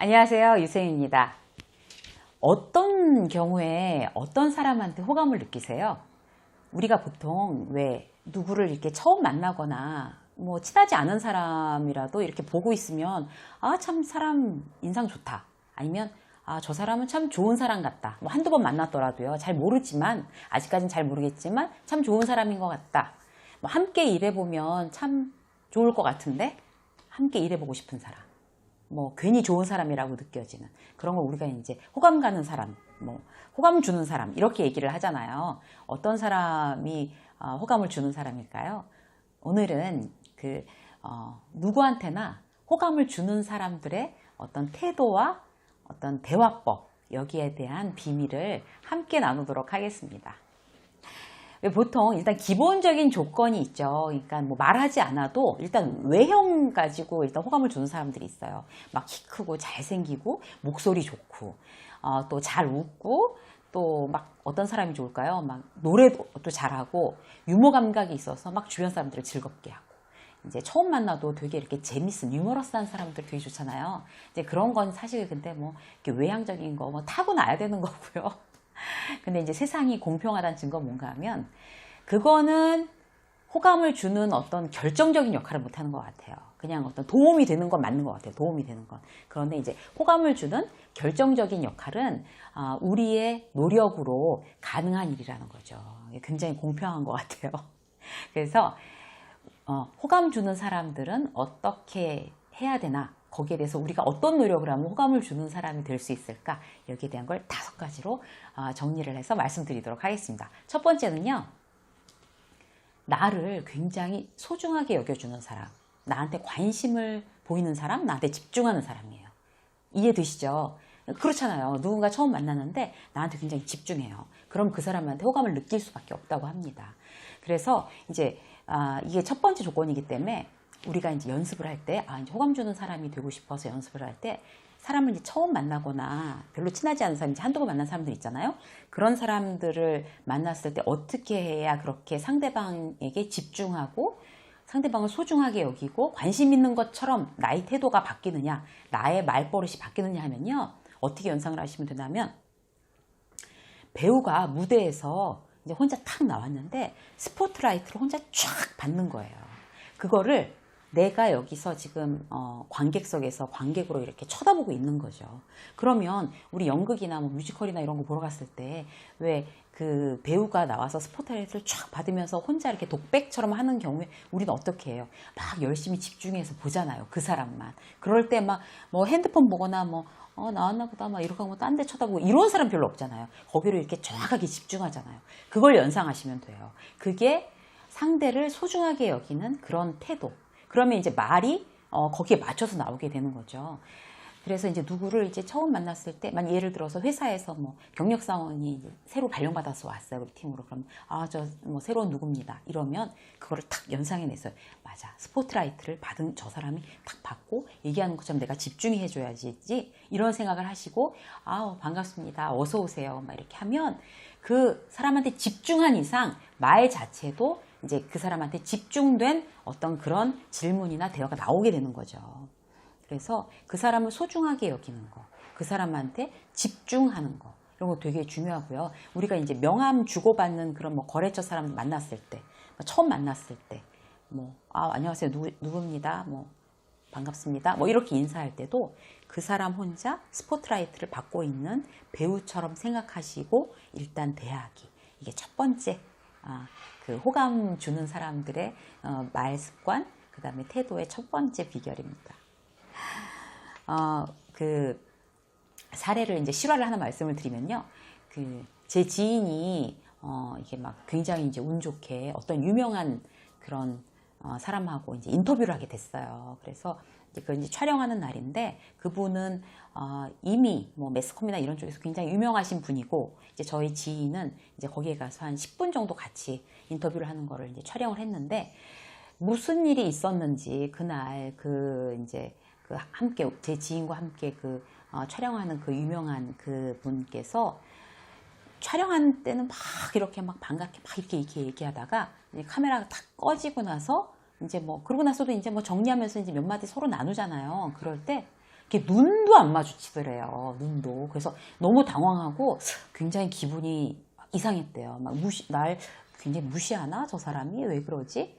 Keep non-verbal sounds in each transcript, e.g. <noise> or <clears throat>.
안녕하세요. 유세입니다. 어떤 경우에 어떤 사람한테 호감을 느끼세요? 우리가 보통 왜 누구를 이렇게 처음 만나거나 뭐 친하지 않은 사람이라도 이렇게 보고 있으면 아, 참 사람 인상 좋다. 아니면 아, 저 사람은 참 좋은 사람 같다. 뭐 한두 번 만났더라도요. 잘 모르지만, 아직까지는 잘 모르겠지만, 참 좋은 사람인 것 같다. 뭐 함께 일해보면 참 좋을 것 같은데, 함께 일해보고 싶은 사람. 뭐 괜히 좋은 사람이라고 느껴지는 그런 걸 우리가 이제 호감 가는 사람, 뭐 호감 주는 사람 이렇게 얘기를 하잖아요. 어떤 사람이 어, 호감을 주는 사람일까요? 오늘은 그 어, 누구한테나 호감을 주는 사람들의 어떤 태도와 어떤 대화법 여기에 대한 비밀을 함께 나누도록 하겠습니다. 보통 일단 기본적인 조건이 있죠. 그러니까 뭐 말하지 않아도 일단 외형 가지고 일단 호감을 주는 사람들이 있어요. 막 키 크고 잘생기고 목소리 좋고 어, 또 잘 웃고 또 막 어떤 사람이 좋을까요? 막 노래도 또 잘하고 유머 감각이 있어서 막 주변 사람들을 즐겁게 하고 이제 처음 만나도 되게 이렇게 재밌은 유머러스한 사람들 되게 좋잖아요. 이제 그런 건 사실 근데 뭐 이렇게 외향적인 거 뭐 타고나야 되는 <laughs> 거고요. 근데 이제 세상이 공평하다는 증거 뭔가 하면 그거는 호감을 주는 어떤 결정적인 역할을 못하는 것 같아요. 그냥 어떤 도움이 되는 건 맞는 것 같아요. 도움이 되는 건. 그런데 이제 호감을 주는 결정적인 역할은 아, 우리의 노력으로 가능한 일이라는 거죠. 굉장히 공평한 것 같아요. <laughs> 그래서 어, 호감 주는 사람들은 어떻게 해야 되나 거기에 대해서 우리가 어떤 노력을 하면 호감을 주는 사람이 될 수 있을까 여기에 대한 걸 다섯 가지로 어, 정리를 해서 말씀드리도록 하겠습니다. 첫 번째는요. 나를 굉장히 소중하게 여겨주는 사람, 나한테 관심을 보이는 사람, 나한테 집중하는 사람이에요. 이해되시죠? 그렇잖아요. 누군가 처음 만났는데 나한테 굉장히 집중해요. 그럼 그 사람한테 호감을 느낄 수밖에 없다고 합니다. 그래서 이제 아, 이게 첫 번째 조건이기 때문에 우리가 이제 연습을 할 때, 아, 이제 호감 주는 사람이 되고 싶어서 연습을 할 때, 사람을 이제 처음 만나거나 별로 친하지 않은 사람, 이제 한두 번 만난 사람들 있잖아요. 그런 사람들을 만났을 때 어떻게 해야 그렇게 상대방에게 집중하고 상대방을 소중하게 여기고 관심 있는 것처럼 나의 태도가 바뀌느냐, 나의 말버릇이 바뀌느냐 하면요. 어떻게 연상을 하시면 되냐면 배우가 무대에서 이제 혼자 탁 나왔는데 스포트라이트를 혼자 쫙 받는 거예요. 그거를 내가 여기서 지금 어, 관객석에서 관객으로 이렇게 쳐다보고 있는 거죠. 그러면 우리 연극이나 뭐 뮤지컬이나 이런 거 보러 갔을 때 왜 그 배우가 나와서 스포트라이트를 쫙 받으면서 혼자 이렇게 독백처럼 하는 경우에 우리는 어떻게 해요? 막 열심히 집중해서 보잖아요. 그 사람만. 그럴 때 막 뭐 핸드폰 보거나 뭐 어, 나왔나 보다 막 이렇게 하고 딴 데 쳐다보고 이런 사람 별로 없잖아요. 거기를 이렇게 정확하게 집중하잖아요. 그걸 연상하시면 돼요. 그게 상대를 소중하게 여기는 그런 태도. 그러면 이제 말이 어, 거기에 맞춰서 나오게 되는 거죠. 그래서 이제 누구를 이제 처음 만났을 때, 만 예를 들어서 회사에서 뭐 경력 사원이 새로 발령받아서 왔어요 우리 팀으로. 그럼 아 저 뭐 새로운 누구입니다. 이러면 그거를 탁 연상해냈어요. 맞아, 스포트라이트를 받은 저 사람이 탁 받고 얘기하는 것처럼 내가 집중해 줘야지 이런 생각을 하시고 아 반갑습니다, 어서 오세요, 막 이렇게 하면 그 사람한테 집중한 이상 말 자체도 이제 그 사람한테 집중된 어떤 그런 질문이나 대화가 나오게 되는 거죠. 그래서 그 사람을 소중하게 여기는 거, 그 사람한테 집중하는 거, 이런 거 되게 중요하고요. 우리가 이제 명함 주고받는 그런 뭐 거래처 사람 만났을 때, 뭐 처음 만났을 때, 뭐, 아, 안녕하세요. 누구, 누구입니다. 뭐, 반갑습니다. 뭐, 이렇게 인사할 때도 그 사람 혼자 스포트라이트를 받고 있는 배우처럼 생각하시고 일단 대하기. 이게 첫 번째, 아, 그 호감 주는 사람들의 어, 말 습관, 그 다음에 태도의 첫 번째 비결입니다. 어, 그 사례를 이제 실화를 하나 말씀을 드리면요. 그 제 지인이 어, 이게 막 굉장히 이제 운 좋게 어떤 유명한 그런 어, 사람하고 이제 인터뷰를 하게 됐어요. 그래서 이제 그 이제 촬영하는 날인데 그분은 어, 이미 뭐 매스컴이나 이런 쪽에서 굉장히 유명하신 분이고 이제 저희 지인은 이제 거기에 가서 한 10분 정도 같이 인터뷰를 하는 거를 이제 촬영을 했는데 무슨 일이 있었는지 그날 그 이제 그 함께 제 지인과 함께 그 어, 촬영하는 그 유명한 그 분께서 촬영하는 때는 막 이렇게 막 반갑게 막 이렇게 이렇게 얘기하다가 카메라가 탁 꺼지고 나서 이제 뭐 그러고 나서도 이제 뭐 정리하면서 이제 몇 마디 서로 나누잖아요. 그럴 때 이렇게 눈도 안 마주치더래요. 눈도. 그래서 너무 당황하고 굉장히 기분이 이상했대요. 막 무시, 날 굉장히 무시하나? 저 사람이? 왜 그러지?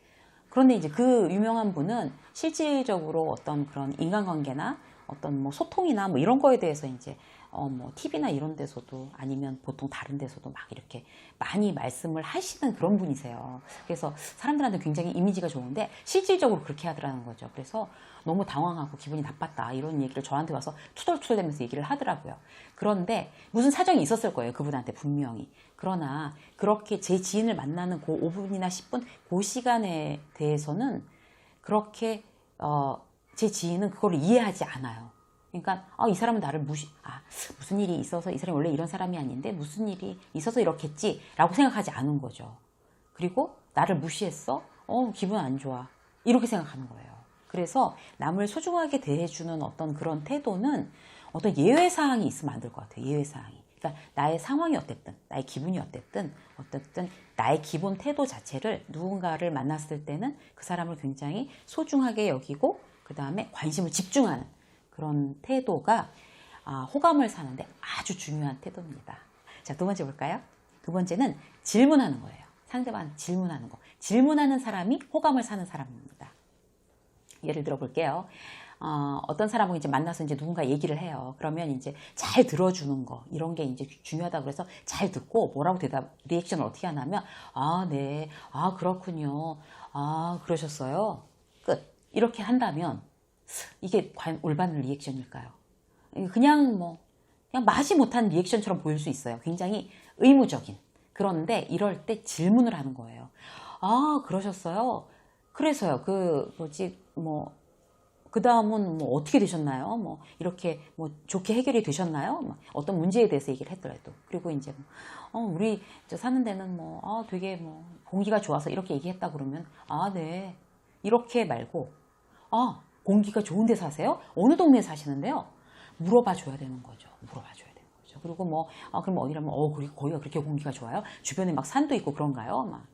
그런데 이제 그 유명한 분은 실질적으로 어떤 그런 인간관계나 어떤 뭐 소통이나 뭐 이런 거에 대해서 이제 어 뭐 TV나 이런 데서도 아니면 보통 다른 데서도 막 이렇게 많이 말씀을 하시는 그런 분이세요. 그래서 사람들한테 굉장히 이미지가 좋은데 실질적으로 그렇게 하더라는 거죠. 그래서 너무 당황하고 기분이 나빴다 이런 얘기를 저한테 와서 투덜투덜대면서 얘기를 하더라고요. 그런데 무슨 사정이 있었을 거예요. 그분한테 분명히. 그러나 그렇게 제 지인을 만나는 그 5분이나 10분 그 시간에 대해서는 그렇게 어, 제 지인은 그걸 이해하지 않아요. 그러니까 아, 이 사람은 나를 무시 아 무슨 일이 있어서 이 사람이 원래 이런 사람이 아닌데 무슨 일이 있어서 이렇겠지라고 생각하지 않은 거죠. 그리고 나를 무시했어? 어 기분 안 좋아 이렇게 생각하는 거예요. 그래서 남을 소중하게 대해주는 어떤 그런 태도는 어떤 예외 사항이 있으면 안 될 것 같아요. 예외 사항이. 그러니까 나의 상황이 어땠든, 나의 기분이 어땠든, 어쨌든 나의 기본 태도 자체를 누군가를 만났을 때는 그 사람을 굉장히 소중하게 여기고 그 다음에 관심을 집중하는 그런 태도가 아, 호감을 사는데 아주 중요한 태도입니다. 자, 두 번째 볼까요? 두 번째는 질문하는 거예요. 상대방 질문하는 거. 질문하는 사람이 호감을 사는 사람입니다. 예를 들어 볼게요. 어, 어떤 사람을 이제 만나서 이제 누군가 얘기를 해요. 그러면 이제 잘 들어주는 거, 이런 게 이제 중요하다고 그래서 잘 듣고 뭐라고 대답, 리액션을 어떻게 하냐면, 아, 네, 아, 그렇군요. 아, 그러셨어요. 끝. 이렇게 한다면, 이게 과연 올바른 리액션일까요? 그냥 뭐, 그냥 마지 못한 리액션처럼 보일 수 있어요. 굉장히 의무적인. 그런데 이럴 때 질문을 하는 거예요. 아, 그러셨어요? 그래서요, 그, 뭐지, 뭐, 그 다음은 뭐 어떻게 되셨나요? 뭐 이렇게 뭐 좋게 해결이 되셨나요? 뭐 어떤 문제에 대해서 얘기를 했더라도 그리고 이제 뭐, 어 우리 저 사는 데는 뭐 아, 되게 뭐 공기가 좋아서 이렇게 얘기했다 그러면 아 네 이렇게 말고 아 공기가 좋은 데 사세요? 어느 동네에 사시는데요? 물어봐 줘야 되는 거죠. 물어봐 줘야 되는 거죠. 그리고 뭐 아, 그럼 어디라면 어 거기가 그렇게 공기가 좋아요? 주변에 막 산도 있고 그런가요? 막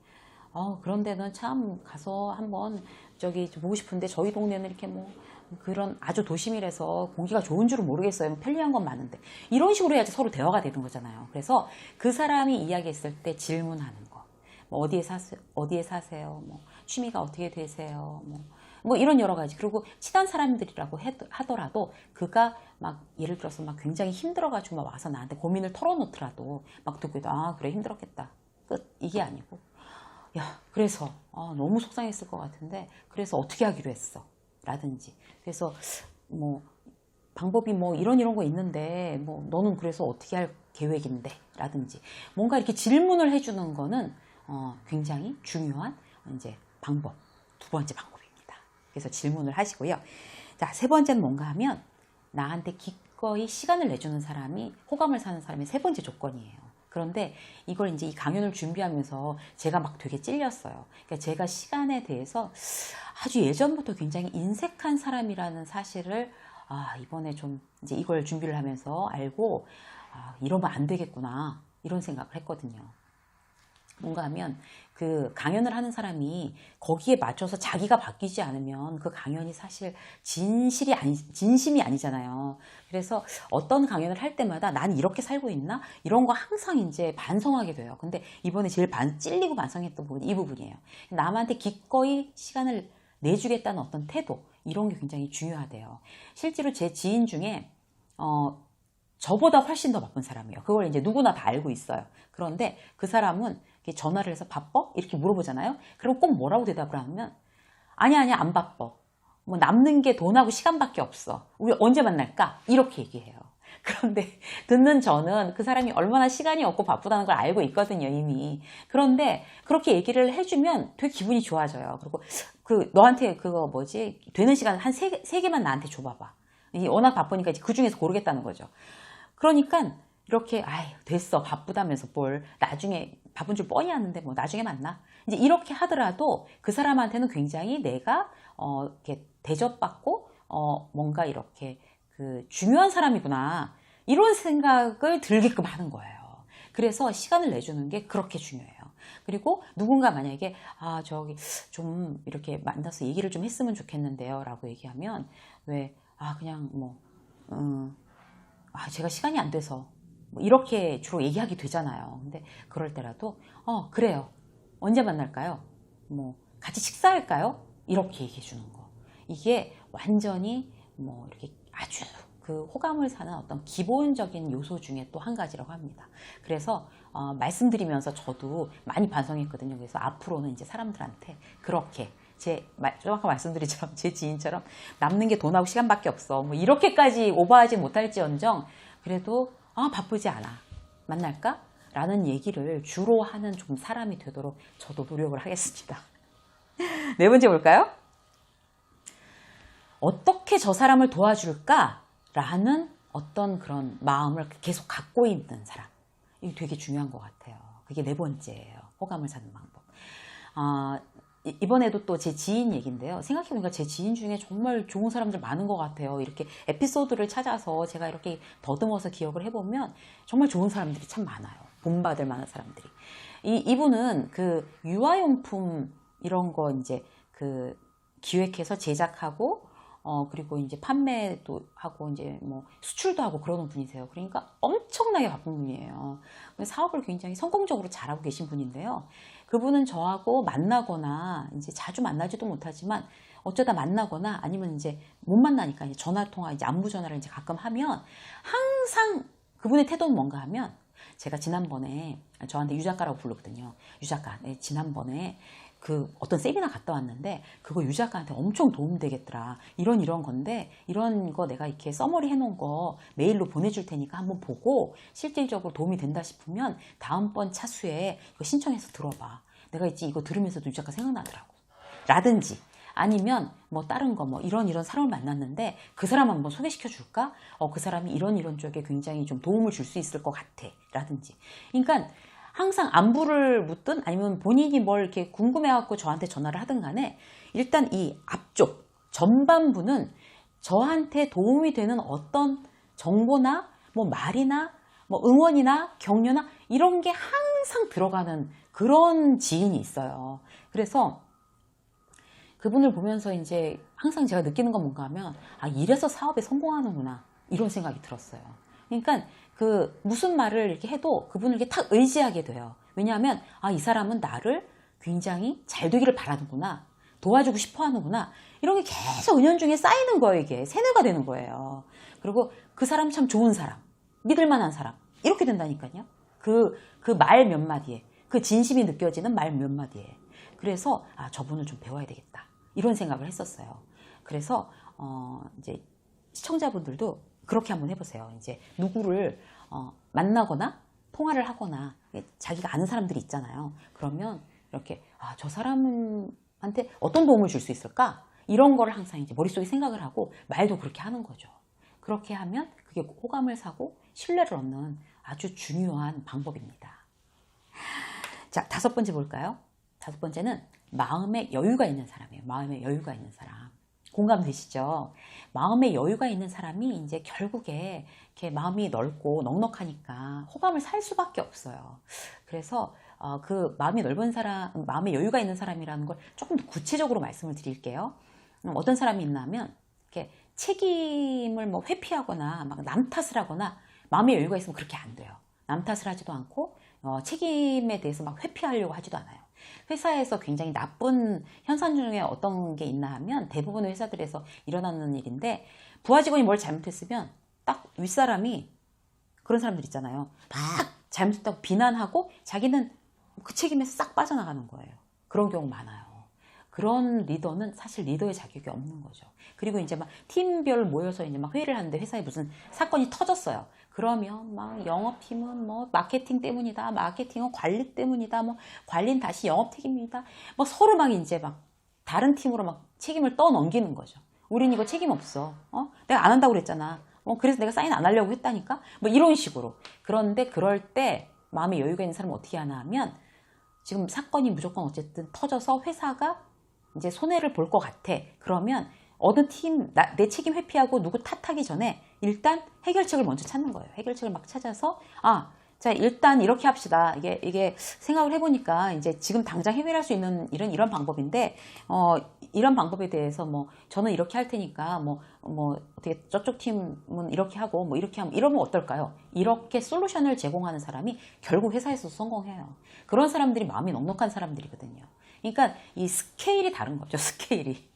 어, 그런 데는 참 가서 한번 저기 보고 싶은데 저희 동네는 이렇게 뭐 그런 아주 도심이라서 공기가 좋은 줄은 모르겠어요. 편리한 건 많은데. 이런 식으로 해야지 서로 대화가 되는 거잖아요. 그래서 그 사람이 이야기했을 때 질문하는 거. 뭐 어디에 사세요? 어디에 사세요? 뭐 취미가 어떻게 되세요? 뭐, 뭐 이런 여러 가지. 그리고 친한 사람들이라고 해, 하더라도 그가 막 예를 들어서 막 굉장히 힘들어가지고 막 와서 나한테 고민을 털어놓더라도 막 듣고 아 그래 힘들었겠다. 끝. 이게 아니고 야, 그래서 아, 너무 속상했을 것 같은데 그래서 어떻게 하기로 했어? 라든지 그래서 뭐 방법이 뭐 이런 이런 거 있는데 뭐 너는 그래서 어떻게 할 계획인데? 라든지 뭔가 이렇게 질문을 해주는 거는 어, 굉장히 중요한 이제 방법 두 번째 방법입니다. 그래서 질문을 하시고요. 자, 세 번째는 뭔가 하면 나한테 기꺼이 시간을 내주는 사람이 호감을 사는 사람의 세 번째 조건이에요. 그런데 이걸 이제 이 강연을 준비하면서 제가 막 되게 찔렸어요. 그러니까 제가 시간에 대해서 아주 예전부터 굉장히 인색한 사람이라는 사실을 아, 이번에 좀 이제 이걸 준비를 하면서 알고 아, 이러면 안 되겠구나. 이런 생각을 했거든요. 뭔가 하면 그 강연을 하는 사람이 거기에 맞춰서 자기가 바뀌지 않으면 그 강연이 사실 진실이 아니, 진심이 아니잖아요. 그래서 어떤 강연을 할 때마다 난 이렇게 살고 있나? 이런 거 항상 이제 반성하게 돼요. 근데 이번에 제일 반, 찔리고 반성했던 부분이 이 부분이에요. 남한테 기꺼이 시간을 내주겠다는 어떤 태도, 이런 게 굉장히 중요하대요. 실제로 제 지인 중에, 어, 저보다 훨씬 더 바쁜 사람이에요. 그걸 이제 누구나 다 알고 있어요. 그런데 그 사람은 전화를 해서 바빠? 이렇게 물어보잖아요. 그럼 꼭 뭐라고 대답을 하면 아니 아니 안 바빠. 뭐 남는 게 돈하고 시간밖에 없어. 우리 언제 만날까? 이렇게 얘기해요. <laughs> 그런데 듣는 저는 그 사람이 얼마나 시간이 없고 바쁘다는 걸 알고 있거든요, 이미. 그런데 그렇게 얘기를 해주면 되게 기분이 좋아져요. 그리고 그 너한테 그거 뭐지? 되는 시간 한세세 개만 나한테 줘봐봐. 워낙 바쁘니까 그 중에서 고르겠다는 거죠. 그러니까 이렇게 아이 됐어 바쁘다면서 뭘 나중에 바쁜 줄 뻔히 아는데 뭐 나중에 만나 이제 이렇게 하더라도 그 사람한테는 굉장히 내가 어 이렇게 대접받고 어 뭔가 이렇게 그 중요한 사람이구나 이런 생각을 들게끔 하는 거예요. 그래서 시간을 내주는 게 그렇게 중요해요. 그리고 누군가 만약에 아 저기 좀 이렇게 만나서 얘기를 좀 했으면 좋겠는데요 라고 얘기하면 왜 아 그냥 뭐 음, 아, 제가 시간이 안 돼서 뭐 이렇게 주로 얘기하게 되잖아요. 근데 그럴 때라도 어 그래요. 언제 만날까요? 뭐 같이 식사할까요? 이렇게 얘기해 주는 거. 이게 완전히 뭐 이렇게 아주 그 호감을 사는 어떤 기본적인 요소 중에 또 한 가지라고 합니다. 그래서 어, 말씀드리면서 저도 많이 반성했거든요. 그래서 앞으로는 이제 사람들한테 그렇게 제 말- 좀 아까 말씀드리처럼 <laughs> 제 지인처럼 남는 게 돈하고 시간밖에 없어. 뭐 이렇게까지 오버하지 못할지언정 그래도 아 바쁘지 않아. 만날까? 라는 얘기를 주로 하는 좀 사람이 되도록 저도 노력을 하겠습니다. <laughs> 네 번째 볼까요? 어떻게 저 사람을 도와줄까? 라는 어떤 그런 마음을 계속 갖고 있는 사람. 이게 되게 중요한 것 같아요. 그게 네 번째예요. 호감을 사는 방법. 아, 이- 이번에도 또 제 지인 얘기인데요. 생각해보니까 제 지인 중에 정말 좋은 사람들 많은 것 같아요. 이렇게 에피소드를 찾아서 제가 이렇게 더듬어서 기억을 해보면 정말 좋은 사람들이 참 많아요. 본받을 만한 사람들이. 이, 이분은 그 유아용품 이런 거 이제 그 기획해서 제작하고 어, 그리고 이제 판매도 하고, 이제 뭐, 수출도 하고 그러는 분이세요. 그러니까 엄청나게 바쁜 분이에요. 사업을 굉장히 성공적으로 잘하고 계신 분인데요. 그분은 저하고 만나거나, 이제 자주 만나지도 못하지만, 어쩌다 만나거나, 아니면 이제 못 만나니까 이제 전화 통화, 이제 안부 전화를 이제 가끔 하면, 항상 그분의 태도는 뭔가 하면, 제가 지난번에, 저한테 유작가라고 부르거든요. 유작가. 네, 지난번에 그 어떤 세미나 갔다 왔는데 그거 유 작가한테 엄청 도움 되겠더라. 이런 이런 건데 이런 거 내가 이렇게 써머리 해놓은 거 메일로 보내줄 테니까 한번 보고 실질적으로 도움이 된다 싶으면 다음번 차수에 이거 신청해서 들어봐. 내가 있지 이거 들으면서도 유 작가 생각나더라고. 라든지 아니면 뭐 다른 거 뭐 이런 이런 사람을 만났는데 그 사람 한번 소개시켜 줄까? 어 그 사람이 이런 이런 쪽에 굉장히 좀 도움을 줄 수 있을 것 같아. 라든지. 그러니까 항상 안부를 묻든 아니면 본인이 뭘 이렇게 궁금해갖고 저한테 전화를 하든 간에 일단 이 앞쪽 전반부는 저한테 도움이 되는 어떤 정보나 뭐 말이나 뭐 응원이나 격려나 이런 게 항상 들어가는 그런 지인이 있어요. 그래서 그분을 보면서 이제 항상 제가 느끼는 건 뭔가 하면 아 이래서 사업에 성공하는구나 이런 생각이 들었어요. 그러니까 그 무슨 말을 이렇게 해도 그분을 이렇게 탁 의지하게 돼요. 왜냐하면 아 이 사람은 나를 굉장히 잘 되기를 바라는구나 도와주고 싶어 하는구나 이런 게 계속 은연중에 쌓이는 거예요 이게 세뇌가 되는 거예요. 그리고 그 사람 참 좋은 사람 믿을 만한 사람 이렇게 된다니까요. 그 그 말 몇 마디에 그 진심이 느껴지는 말 몇 마디에 그래서 아 저분을 좀 배워야 되겠다 이런 생각을 했었어요. 그래서 어 이제 시청자분들도 그렇게 한번 해보세요. 이제 누구를 어, 만나거나 통화를 하거나 자기가 아는 사람들이 있잖아요. 그러면 이렇게 아, 저 사람한테 어떤 도움을 줄 수 있을까? 이런 걸 항상 이제 머릿속에 생각을 하고 말도 그렇게 하는 거죠. 그렇게 하면 그게 호감을 사고 신뢰를 얻는 아주 중요한 방법입니다. 자, 다섯 번째 볼까요? 다섯 번째는 마음에 여유가 있는 사람이에요. 마음에 여유가 있는 사람. 공감되시죠? 마음에 여유가 있는 사람이 이제 결국에 이렇게 마음이 넓고 넉넉하니까 호감을 살 수밖에 없어요. 그래서 어, 그 마음이 넓은 사람, 마음에 여유가 있는 사람이라는 걸 조금 더 구체적으로 말씀을 드릴게요. 음, 어떤 사람이 있나면 이렇게 책임을 뭐 회피하거나 막 남 탓을 하거나 마음에 여유가 있으면 그렇게 안 돼요. 남 탓을 하지도 않고 어, 책임에 대해서 막 회피하려고 하지도 않아요. 회사에서 굉장히 나쁜 현상 중에 어떤 게 있나 하면 대부분의 회사들에서 일어나는 일인데 부하 직원이 뭘 잘못했으면 딱 윗사람이 그런 사람들 있잖아요. 막 잘못했다고 비난하고 자기는 그 책임에서 싹 빠져나가는 거예요. 그런 경우 많아요. 그런 리더는 사실 리더의 자격이 없는 거죠. 그리고 이제 막 팀별 모여서 이제 막 회의를 하는데 회사에 무슨 사건이 터졌어요. 그러면 막 영업팀은 뭐 마케팅 때문이다. 마케팅은 관리 때문이다. 뭐 관리는 다시 영업 책임이다. 뭐 서로 막 이제 막 다른 팀으로 막 책임을 떠넘기는 거죠. 우린 이거 책임 없어. 어? 내가 안 한다고 그랬잖아. 어, 그래서 내가 사인 안 하려고 했다니까? 뭐 이런 식으로. 그런데 그럴 때 마음에 여유가 있는 사람은 어떻게 하나 하면 지금 사건이 무조건 어쨌든 터져서 회사가 이제 손해를 볼 것 같아. 그러면 어느 팀, 나- 내 책임 회피하고 누구 탓하기 전에 일단 해결책을 먼저 찾는 거예요. 해결책을 막 찾아서, 아, 자, 일단 이렇게 합시다. 이게, 이게 생각을 해보니까 이제 지금 당장 해결할 수 있는 일은 이런 방법인데, 어, 이런 방법에 대해서 뭐, 저는 이렇게 할 테니까 뭐, 뭐, 어떻게 저쪽 팀은 이렇게 하고 뭐 이렇게 하면, 이러면 어떨까요? 이렇게 솔루션을 제공하는 사람이 결국 회사에서 성공해요. 그런 사람들이 마음이 넉넉한 사람들이거든요. 그러니까 이 스케일이 다른 거죠, <laughs> 스케일이.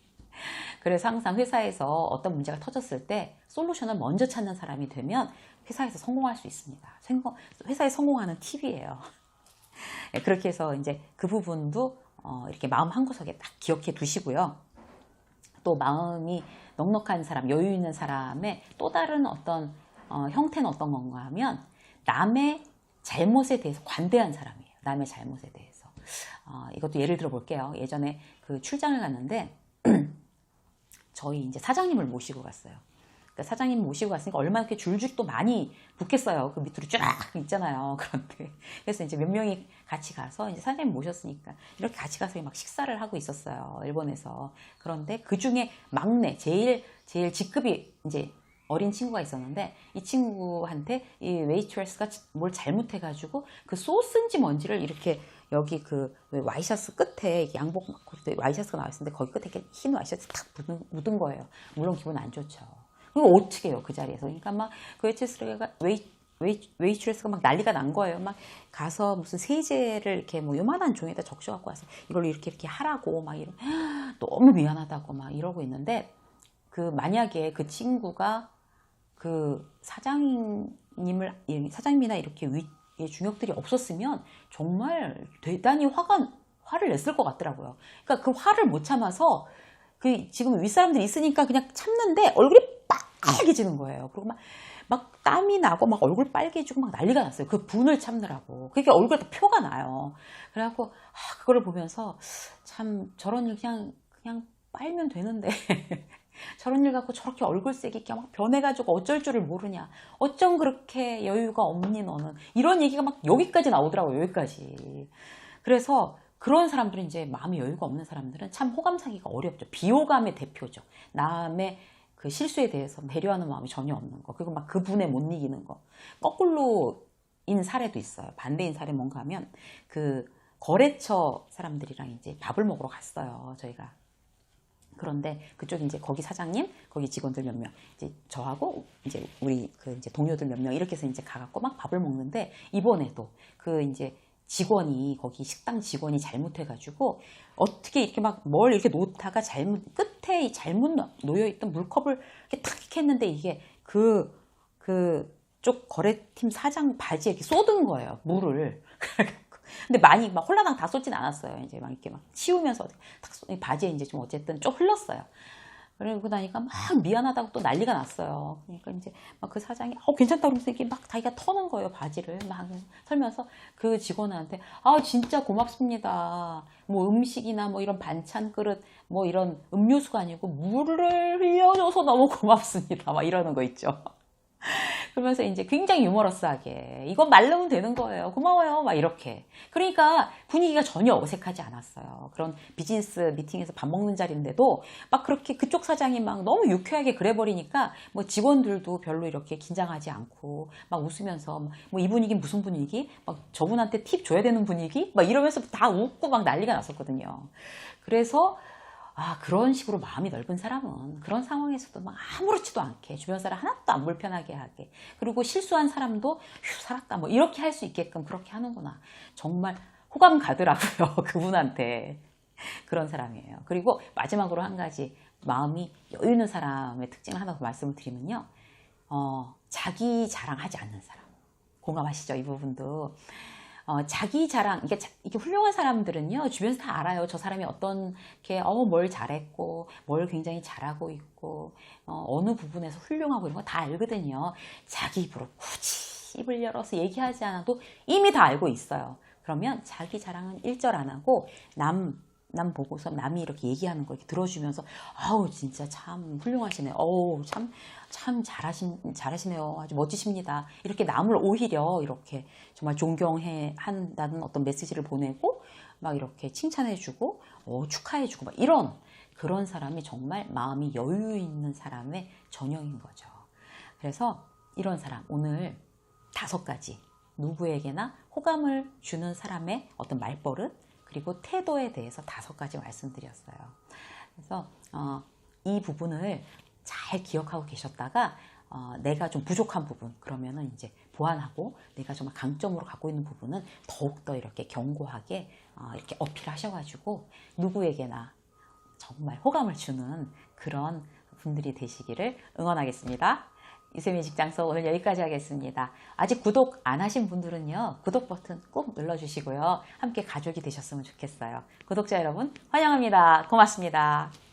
그래서 항상 회사에서 어떤 문제가 터졌을 때 솔루션을 먼저 찾는 사람이 되면 회사에서 성공할 수 있습니다. 회사에 성공하는 팁이에요. 네, <laughs> 그렇게 해서 이제 그 부분도 어, 이렇게 마음 한구석에 딱 기억해 두시고요. 또 마음이 넉넉한 사람, 여유 있는 사람의 또 다른 어떤 어, 형태는 어떤 건가 하면 남의 잘못에 대해서 관대한 사람이에요. 남의 잘못에 대해서. 어, 이것도 예를 들어 볼게요. 예전에 그 출장을 갔는데 <clears throat> 저희 이제 사장님을 모시고 갔어요. 그러니까 사장님 모시고 갔으니까 얼마나 이렇게 줄줄이 또 많이 붙겠어요. 그 밑으로 쫙 있잖아요. <laughs> 그런데 그래서 이제 몇 명이 같이 가서 이제 사장님 모셨으니까 이렇게 같이 가서 막 식사를 하고 있었어요. 일본에서. 그런데 그 중에 막내 제일 제일 직급이 이제 어린 친구가 있었는데 이 친구한테 이 웨이트레스가 뭘 잘못해가지고 그 소스인지 뭔지를 이렇게 여기 그 와이셔츠 끝에 양복 와이셔츠가 나와 있었는데 거기 끝에 이렇게 흰 와이셔츠 탁 묻은, 묻은 거예요. 물론 기분 안 좋죠. 그럼 어떻게 해요 그 자리에서? 그러니까 막 그 웨이트레스가 웨이 웨이, 웨이트레스가 막 난리가 난 거예요. 막 가서 무슨 세제를 이렇게 뭐 요만한 종이에다 적셔 갖고 와서 이걸 이렇게 이렇게 하라고 막 이러 <gasps> 너무 미안하다고 막 이러고 있는데 그 만약에 그 친구가 그 사장님을 사장님이나 이렇게 위 중역들이 없었으면 정말 대단히 화가 화를 냈을 것 같더라고요. 그러니까 그 화를 못 참아서 그 지금 윗사람들이 있으니까 그냥 참는데 얼굴이 빨개지는 거예요. 그리고 막, 막 땀이 나고 막 얼굴 빨개지고 막 난리가 났어요. 그 분을 참느라고. 그게 얼굴에 다 표가 나요. 그래갖고 아, 그거를 보면서 참 저런 일 그냥 그냥 빨면 되는데 <laughs> 저런 일 갖고 저렇게 얼굴색이 이렇게 막 변해가지고 어쩔 줄을 모르냐. 어쩜 그렇게 여유가 없니 너는. 이런 얘기가 막 여기까지 나오더라고요. 여기까지. 그래서 그런 사람들은 이제 마음이 여유가 없는 사람들은 참 호감 사기가 어렵죠. 비호감의 대표죠. 남의 그 실수에 대해서 배려하는 마음이 전혀 없는 거. 그리고 막 그분에 못 이기는 거. 거꾸로 인 사례도 있어요. 반대인 사례 뭔가 하면 그 거래처 사람들이랑 이제 밥을 먹으러 갔어요. 저희가. 그런데 그쪽 이제 거기 사장님, 거기 직원들 몇 명, 이제 저하고 이제 우리 그 이제 동료들 몇 명 이렇게 해서 이제 가갖고 막 밥을 먹는데 이번에도 그 이제 직원이 거기 식당 직원이 잘못해가지고 어떻게 이렇게 막 뭘 이렇게 놓다가 잘못 끝에 이 잘못 놓여 있던 물컵을 이렇게 탁 했는데 이게 그 그 쪽 거래팀 사장 바지에 이렇게 쏟은 거예요 물을. <laughs> 근데 많이 막 홀라당 다 쏟진 않았어요. 이제 막 이렇게 막 치우면서 바지에 이제 좀 어쨌든 좀 흘렀어요. 그러고 나니까 막 미안하다고 또 난리가 났어요. 그러니까 이제 막 그 사장이 어 괜찮다 그러면서 이게 막 자기가 터는 거예요 바지를 막 털면서 그 직원한테 아 진짜 고맙습니다. 뭐 음식이나 뭐 이런 반찬 그릇 뭐 이런 음료수가 아니고 물을 흘려줘서 너무 고맙습니다. 막 이러는 거 있죠. 그러면서 이제 굉장히 유머러스하게 이건 말르면 되는 거예요. 고마워요. 막 이렇게. 그러니까 분위기가 전혀 어색하지 않았어요. 그런 비즈니스 미팅에서 밥 먹는 자리인데도 막 그렇게 그쪽 사장이 막 너무 유쾌하게 그래버리니까 뭐 직원들도 별로 이렇게 긴장하지 않고 막 웃으면서 뭐 이 분위기 무슨 분위기? 막 저분한테 팁 줘야 되는 분위기? 막 이러면서 다 웃고 막 난리가 났었거든요. 그래서 아, 그런 식으로 마음이 넓은 사람은 그런 상황에서도 막 아무렇지도 않게 주변 사람 하나도 안 불편하게 하게 그리고 실수한 사람도 휴 살았다 뭐 이렇게 할 수 있게끔 그렇게 하는구나. 정말 호감 가더라고요 <laughs> 그분한테. 그런 사람이에요. 그리고 마지막으로 한 가지 마음이 여유 있는 사람의 특징을 하나 더 말씀을 드리면요. 어, 자기 자랑하지 않는 사람. 공감하시죠 이 부분도 어, 자기 자랑, 이게, 자- 이게 훌륭한 사람들은요, 주변에서 다 알아요. 저 사람이 어떤, 게, 어, 뭘 잘했고, 뭘 굉장히 잘하고 있고, 어, 느 부분에서 훌륭하고 이런 거 다 알거든요. 자기 입으로 굳이 입을 열어서 얘기하지 않아도 이미 다 알고 있어요. 그러면 자기 자랑은 일절 안 하고, 남, 남 보고서 남이 이렇게 얘기하는 거 이렇게 들어주면서, 아우, 진짜 참 훌륭하시네. 어우, 참, 참 잘하신, 잘하시네요. 아주 멋지십니다. 이렇게 남을 오히려 이렇게 정말 존경해 한다는 어떤 메시지를 보내고 막 이렇게 칭찬해주고 어, 축하해주고 막 이런 그런 사람이 정말 마음이 여유 있는 사람의 전형인 거죠. 그래서 이런 사람 오늘 다섯 가지 누구에게나 호감을 주는 사람의 어떤 말버릇 그리고 태도에 대해서 다섯 가지 말씀드렸어요. 그래서 어, 이 부분을 잘 기억하고 계셨다가 어, 내가 좀 부족한 부분 그러면은 이제 보완하고 내가 정말 강점으로 갖고 있는 부분은 더욱더 이렇게 견고하게 어, 이렇게 어필하셔가지고 누구에게나 정말 호감을 주는 그런 분들이 되시기를 응원하겠습니다. 이세미 직장서 오늘 여기까지 하겠습니다. 아직 구독 안 하신 분들은요, 구독 버튼 꼭 눌러주시고요. 함께 가족이 되셨으면 좋겠어요. 구독자 여러분, 환영합니다. 고맙습니다.